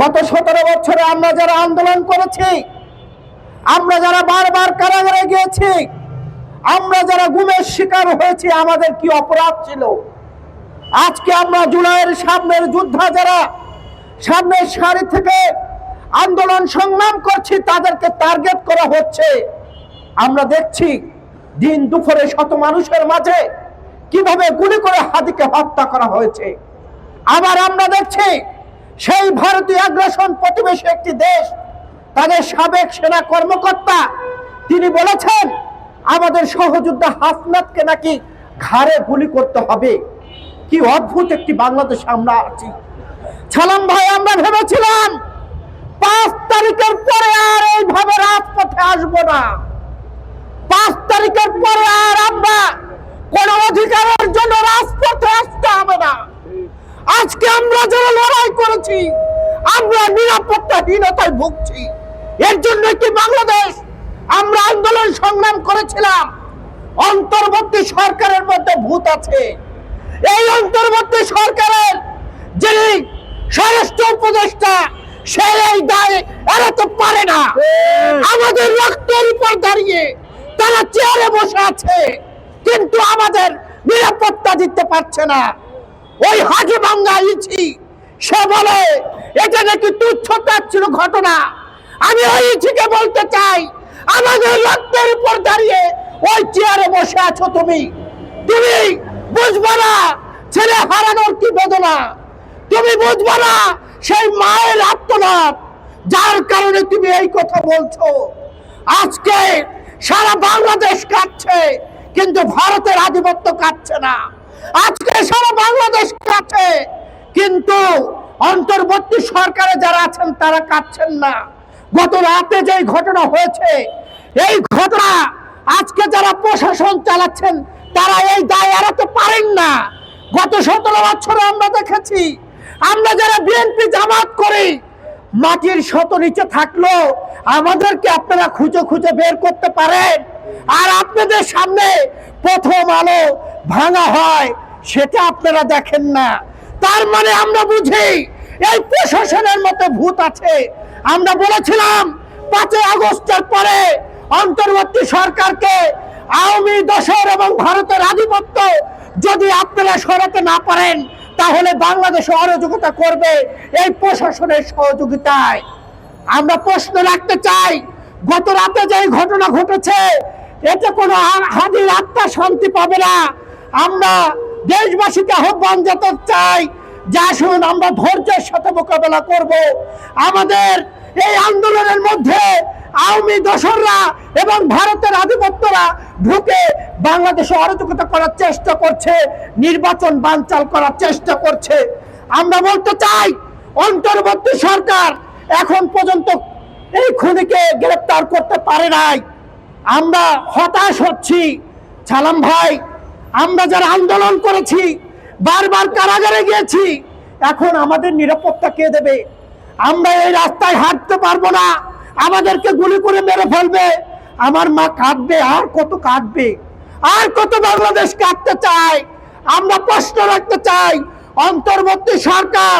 গত সতেরো বছরে আমরা যারা আন্দোলন করেছি, আমরা যারা বারবার কারাগারে গিয়েছি, আমরা যারা গুমের শিকার হয়েছি, আমাদের কি অপরাধ ছিল? আজকে আমরা জুলাইয়ের সামনের যোদ্ধা যারা সামনের সারি থেকে আন্দোলন সংগ্রাম করছি, তাদেরকে টার্গেট করা হচ্ছে। আমরা দেখছি দিন দুপুরে শত মানুষের মাঝে কীভাবে গুলি করে হাদিকে হত্যা করা হয়েছে। আবার আমরা দেখছি সেই ভারতীয় আগ্রাসন প্রতিবেশী একটি দেশ, তাদের সাবেক সেনা কর্মকর্তা, তিনি বলেছেন, আমাদের সহযোদ্ধা হাসনাতকে নাকি ঘাড়ে গুলি করতে হবে। কি অদ্ভুত একটি বাংলাদেশ আমরা আছি। ছালাম ভাই, আমরা ভেবেছিলাম, পাঁচ তারিখের পরে আর এইভাবে রাজপথে আসব না পাঁচ তারিখের পরে আর আমরা কোন অধিকারের জন্য রাজপথে আসতে হবে না আজকে আমরা যারা লড়াই করেছি আমরা নিরাপত্তাহীনতায় ভুগছি। এর জন্য কি বাংলাদেশ আমরা আন্দোলন সংগ্রাম করেছিলাম? অন্তর্বর্তী সরকারের মধ্যে ভূত আছে। এই অন্তর্বর্তী সরকারের যিনি স্বরাষ্ট্র উপদেষ্টা সে এই দায় এড়াতে পারে না। আমাদের রক্তের উপর দাঁড়িয়ে তারা চেয়ারে বসে আছে কিন্তু আমাদের নিরাপত্তা দিতে পারছে না। ওই হাজি বাঙ্গা ইছি সে বলে, এটা নাকি তুচ্ছ ছিল ঘটনা। আমি ওই ইছিকে বলতে চাই, আমাদের রক্তের উপর দাঁড়িয়ে ওই চেয়ারে বসে আছো তুমি। তুমি বুঝবে না ছেলে হারানোর কি বেদনা। তুমি বুঝবে না সেই মায়ের আত্মনাথ যার কারণে তুমি এই কথা বলছো। আজকে সারা বাংলাদেশ কাঁদছে কিন্তু ভারতের আধিপত্য কাঁদছে না। আজকে সারা বাংলাদেশ কাঁদছে কিন্তু অন্তর্বর্তী সরকারে যারা আছেন, তারা কাঁদছেন না। গত রাতে যে ঘটনা হয়েছে, এই ঘটনা আজকে যারা প্রশাসন চালাচ্ছেন, তারা এই দায় এড়াতে পারেন না। গত সতেরো বছরে আমরা দেখেছি, আমরা যারা বিএনপি জামাত করি, মাটির শত নিচে থাকল, আমাদেরকে আপনারা খুঁজে খুঁজে বের করতে পারেন। আর আপনাদের সামনে প্রথম আলো ভাঙা হয়, সেটা আপনারা দেখেন না। তার মানে আমরা বুঝি এই প্রশাসনের মতো ভূত আছে। আমরা বলেছিলাম, পাঁচই আগস্টের পরে অন্তর্বর্তী সরকারকে আওয়ামী দশর এবং ভারতের আধিপত্য যদি আপনারা সরাতে না পারেন, তাহলে বাংলাদেশ অরাজকতা করবে এই প্রশাসনের সহযোগিতায়। আমরা প্রশ্ন রাখতে চাই, গত রাতে যে ঘটনা ঘটেছে, এতে কোনো হাজির আত্মা শান্তি পাবে না। আমরা দেশবাসীকে আহ্বান যেতে চাই, যে আসুন আমরা ধৈর্যের সাথে মোকাবেলা করব। আমাদের এই আন্দোলনের মধ্যে আওয়ামী দোসররা এবং ভারতের আধিপত্যরা ঢুকে বাংলাদেশে অরাজকতা করার চেষ্টা করছে, নির্বাচন বানচাল করার চেষ্টা করছে। আমরা বলতে চাই, অন্তর্বর্তী সরকার এখন পর্যন্ত এই খুনিকে গ্রেপ্তার করতে পারে নাই। আমরা হতাশ হচ্ছি। ছালাম ভাই আমরা যারা আন্দোলন করেছি, বারবার কারাগারে গিয়েছি, এখন আমাদের নিরাপত্তা কে দেবে? আমরা এই রাস্তায় হাঁটতে পারব না, আমাদেরকে গুলি করে মেরে ফেলবে। আমার মা কাঁদবে, আর কত কাঁদবে? আর কত বাংলাদেশ কাঁদতে চায়? আমরা প্রশ্ন রাখতে চাই, অন্তর্বর্তী সরকার,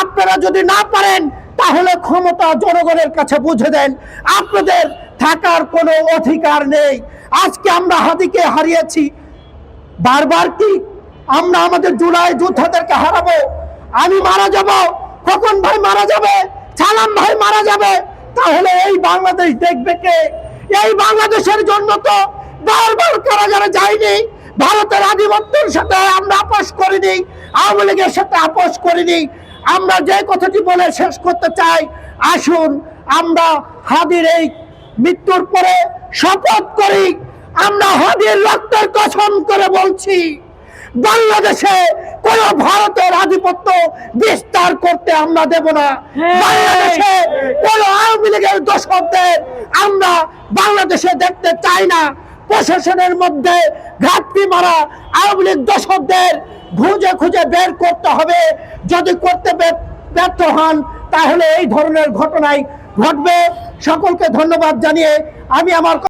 আপনারা যদি না পারেন, তাহলে ক্ষমতা জনগণের কাছে বুঝে দেন। আপনাদের থাকার কোনো অধিকার নেই। আজকে আমরা হাদিকে হারিয়েছি বারবার কি আমরা আমাদের জুলাই যোদ্ধাদেরকে হারাবো? আমি মারা যাব। খোকন ভাই মারা যাবে। ছালাম ভাই মারা যাবে। তাহলে এই বাংলাদেশ দেখবে কে? এই বাংলাদেশের জন্য তো বারবার কারাগারে যায়নি ভারতের আধিপত্যের সাথে আমরা আপোষ করিনি। আওয়ামী লীগের সাথে আপোষ করিনি। আমরা যে কথাটি বলে শেষ করতে চাই, আসুন আমরা হাদির এই মৃত্যুর পরে শপথ করি। আমরা হাদির রক্তের কসম বলছি বাংলাদেশে কোন ভারতের আধিপত্য বিস্তার করতে আমরা দেব না। হ্যাঁ। বাংলাদেশে কোন আওয়ামী লীগের দোষকদের আমরা বাংলাদেশে দেখতে চাই না। প্রশাসনের মধ্যে ঘাটতি মারা আওয়ামী লীগ দোষকদের খুঁজে খুঁজে বের করতে হবে। যদি করতে ব্যর্থ হন তাহলে এই ধরনের ঘটনাই ঘটবে। সকলকে ধন্যবাদ জানিয়ে আমি আমার